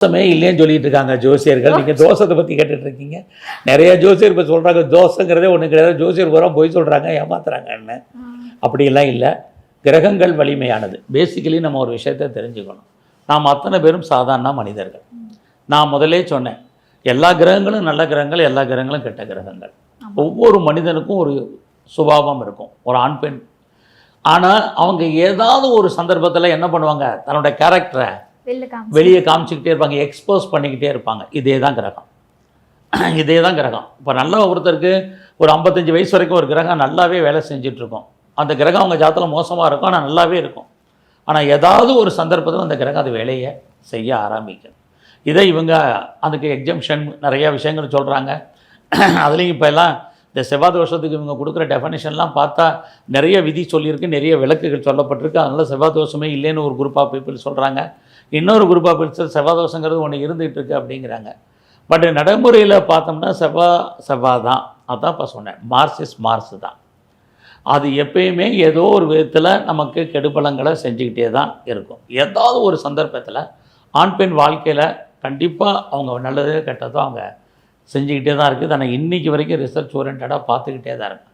தோஷமே இல்லைன்னு சொல்லிட்டு இருக்காங்க ஜோசியர்கள். நீங்கள் தோஷத்தை பற்றி கேட்டுட்டு இருக்கீங்க. நிறைய ஜோசியர் இப்போ சொல்கிறாங்க தோஷங்கிறதே ஒன்று கிடையாது. ஜோசியர் பூரா போய் சொல்கிறாங்க ஏமாத்துறாங்கன்னு அப்படியெல்லாம் இல்லை. கிரகங்கள் வலிமையானது. பேசிக்கலி நம்ம ஒரு விஷயத்தை தெரிஞ்சுக்கணும். நாம் அத்தனை பேரும் சாதாரண மனிதர்கள். நான் முதல்லே சொன்னேன் எல்லா கிரகங்களும் நல்ல கிரகங்கள் எல்லா கிரகங்களும் கெட்ட கிரகங்கள். ஒவ்வொரு மனிதனுக்கும் ஒரு சுபாவம் இருக்கும் ஒரு ஆண் பெண். ஆனால் அவங்க ஏதாவது ஒரு சந்தர்ப்பத்தில் என்ன பண்ணுவாங்க? தன்னோட கேரக்டரை வெளியே காமிச்சிக்கிட்டே இருப்பாங்க எக்ஸ்போஸ் பண்ணிக்கிட்டே இருப்பாங்க. இதே தான் கிரகம். இதே தான் கிரகம். இப்போ நல்ல ஒருத்தருக்கு ஒரு ஐம்பத்தஞ்சு வயசு வரைக்கும் ஒரு கிரகம் நல்லாவே வேலை செஞ்சிட்ருக்கோம். அந்த கிரகம் அவங்க ஜாதத்தில் மோசமாக இருக்கும் ஆனால் நல்லாவே இருக்கும். ஆனால் ஏதாவது ஒரு சந்தர்ப்பத்தில் அந்த கிரகம் அது வேலையை செய்ய ஆரம்பிக்கும். இதை இவங்க அதுக்கு எக்ஸம்ஷன் நிறையா விஷயங்கள் சொல்கிறாங்க அதுலேயும் இப்போ எல்லாம் இந்த செவ்வாய் தோஷத்துக்கு இவங்க கொடுக்குற டெஃபனிஷன்லாம் பார்த்தா நிறைய விதி சொல்லியிருக்கு நிறைய விளக்குகள் சொல்லப்பட்டிருக்கு. அதனால் செவ்வாய் தோஷமே இல்லைன்னு ஒரு குரூப் ஆஃப் பீப்புள் சொல்கிறாங்க இன்னொரு குரூப் ஆஃப் பீப்புள் செவ்வாய் தோஷங்கிறது ஒன்று இருந்துகிட்டு இருக்கு அப்படிங்கிறாங்க. பட் நடைமுறையில் பார்த்தோம்னா செவ்வாய் செவ்வாய் தான். அதான் இப்போ சொன்னேன். மார்ஸ் இஸ் மார்ஸ் தான். அது எப்பயுமே ஏதோ ஒரு விதத்தில் நமக்கு கெடுபலங்களை செஞ்சுக்கிட்டே தான் இருக்கும். ஏதாவது ஒரு சந்தர்ப்பத்தில் ஆண் பெண் வாழ்க்கையில் கண்டிப்பாக அவங்க நல்லது கெட்டதோ அவங்க செஞ்சுக்கிட்டே தான் இருக்குது. ஆனால் இன்றைக்கி வரைக்கும் ரிசர்ச் ஓரியன்டாக பார்த்துக்கிட்டே தான் இருக்குது